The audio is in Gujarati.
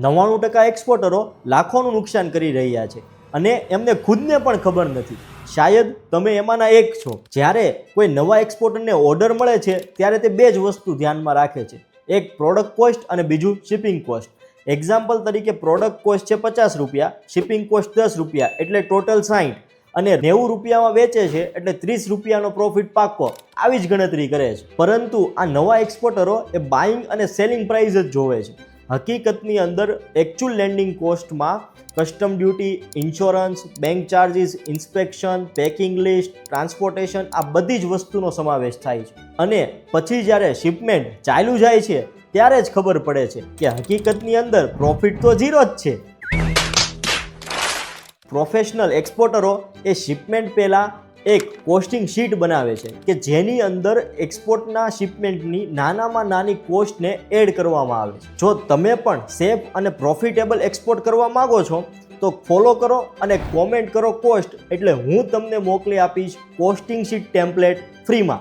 નવ્વાણું ટકા એક્સપોર્ટરો લાખોનું નુકસાન કરી રહ્યા છે. અને એમને ખુદને પણ ખબર નથી. શાયદ તમે એમાંના એક છો. જ્યારે કોઈ નવા એક્સપોર્ટરને ઓર્ડર મળે છે, ત્યારે તે બે જ વસ્તુ ધ્યાનમાં રાખે છે. એક પ્રોડક્ટ કોસ્ટ અને બીજું શિપિંગ કોસ્ટ. એક્ઝામ્પલ તરીકે પ્રોડક્ટ કોસ્ટ છે પચાસ રૂપિયા, શિપિંગ કોસ્ટ દસ રૂપિયા, એટલે ટોટલ સાઠ અને નેવું રૂપિયામાં વેચે છે, એટલે ત્રીસ રૂપિયાનો પ્રોફિટ પાકો આવી જ ગણતરી કરે છે. પરંતુ આ નવા એક્સપોર્ટરો એ બાઇંગ અને સેલિંગ પ્રાઇસ જ જોવે છે. હકીકતની અંદર actual landing કોસ્ટમાં custom duty insurance bank charges inspection packing list transportation આ બધી જ વસ્તુનો સમાવેશ થાય છે. અને પછી જ્યારે શિપમેન્ટ ચાલુ જાય છે, ત્યારે જ ખબર પડે છે કે હકીકતની અંદર પ્રોફિટ તો ઝીરો જ છે. પ્રોફેશનલ એક્સપોર્ટરો એ શિપમેન્ટ પહેલાં એક કોસ્ટિંગ શીટ બનાવે છે કે જેની અંદર એક્સપોર્ટના શિપમેન્ટની નાનામાં નાની કોસ્ટને એડ કરવામાં આવે છે. જો તમે પણ સેફ અને પ્રોફિટેબલ એક્સપોર્ટ કરવા માંગો છો, તો ફોલો કરો અને કોમેન્ટ કરો કોસ્ટ એટલે હું તમને મોકલી આપીશ કોસ્ટિંગ શીટ ટેમ્પલેટ ફ્રીમાં.